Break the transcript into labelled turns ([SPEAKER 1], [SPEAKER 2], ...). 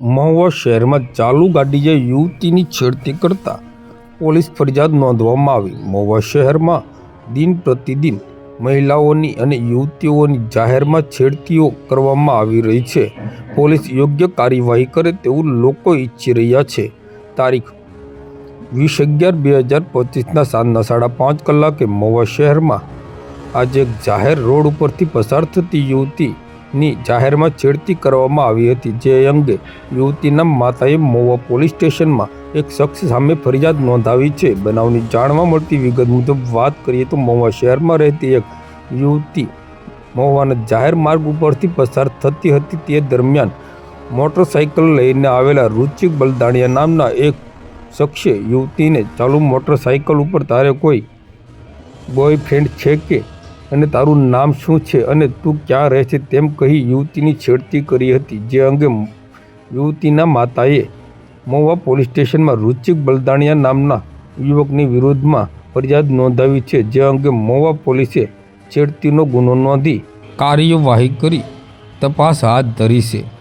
[SPEAKER 1] મહુવા શહેરમાં ચાલુ ગાડીએ યુવતીની છેડતી કરતા પોલીસ ફરિયાદ નોંધવામાં આવી. મહુવા શહેરમાં દિન પ્રતિદિન મહિલાઓની અને યુવતીઓની જાહેરમાં છેડતીઓ કરવામાં આવી રહી છે. પોલીસ યોગ્ય કાર્યવાહી કરે તેવું લોકો ઈચ્છી રહ્યા છે. તારીખ વીસ અગિયાર બે હજાર પચીસના સાંજના સાડા પાંચ કલાકે મહુવા શહેરમાં આજે જાહેર રોડ ઉપરથી પસાર થતી યુવતીની જાહેરમાં છેડતી કરવામાં આવી હતી, જે અંગે યુવતીના માતાએ મોવા પોલીસ સ્ટેશનમાં એક શખ્સ સામે ફરિયાદ નોંધાવી છે. બનાવની જાણવા મળતી વિગત મુજબ વાત કરીએ તો મહુવા શહેરમાં રહેતી એક યુવતી મહુવાના જાહેર માર્ગ ઉપરથી પસાર થતી હતી. તે દરમિયાન મોટરસાઇકલ લઈને આવેલા રુચિક બલદાણિયા નામના એક શખ્સે યુવતીને ચાલુ મોટરસાઇકલ ઉપર તારે કોઈ બોયફ્રેન્ડ છે કે અને તારું નામ શું છે? અને તું ક્યાં રહે છે? તેમ કહી યુવતીની છેડતી કરી હતી, જે અંગે યુવતીના માતાએ મહુવા પોલીસ સ્ટેશનમાં રુચિક બલદાણિયા નામના યુવકની વિરોધમાં ફરિયાદ નોંધાવી છે, જે અંગે મહુવા પોલીસે છેડતીનો ગુનો નોંધી કાર્યવાહી કરી તપાસ હાથ ધરી છે.